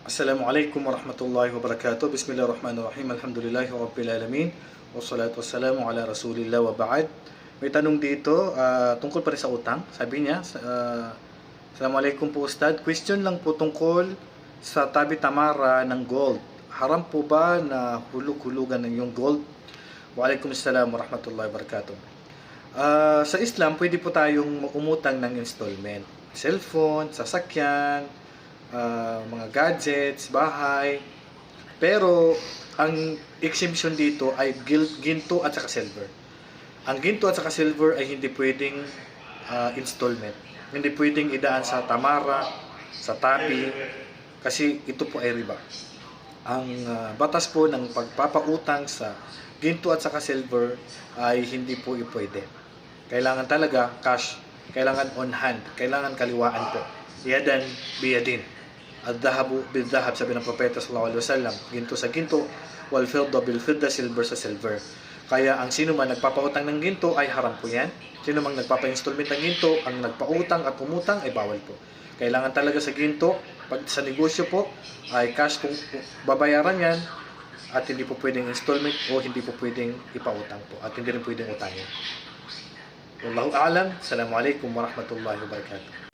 Assalamualaikum warahmatullahi wabarakatuh. Bismillahirrahmanirrahim. Alhamdulillahi rabbil alamin. Wassalatu wassalamu ala rasulillah wa ba'd. May tanong dito ah, tungkol pa rin sa utang. Sabi niya, uh, Assalamualaikum po Ustad. Question lang po tungkol sa tabi tamara ng gold. Haram po ba na hulug-hulugan ng yung gold? Waalaikumsalam warahmatullahi wabarakatuh. Ah, sa Islam, pwede po tayong umutang ng installment. Cellphone, sasakyan, ah, mga gadgets, bahay. Pero, ang exemption dito ay ginto at saka silver. Ang ginto at saka silver ay hindi pwedeng ah, installment. Hindi pwedeng idaan sa tamara, sa tapi, kasi ito po ay riba. Ang ah, batas po ng pagpapautang sa ginto at saka silver ay hindi po pwede. Kailangan talaga cash, kailangan on hand, kailangan kaliwaan po. Yadan biyadin. Ad-dahabu bil-dahab sabi ng propeta sallallahu alaihi wasallam, ginto sa ginto, wal fidda bil fidda, silver sa silver. Kaya ang sino man nagpapautang ng ginto ay haram po yan. Sino man nagpapa-installment ng ginto, ang nagpautang at umutang ay bawal po. Kailangan talaga sa ginto, pag sa negosyo po, ay cash kung babayaran yan, at hindi po pwedeng installment o hindi po pwedeng ipautang po at hindi rin pwedeng utangin. Wallahu a'lam. Assalamualaikum warahmatullahi wabarakatuh.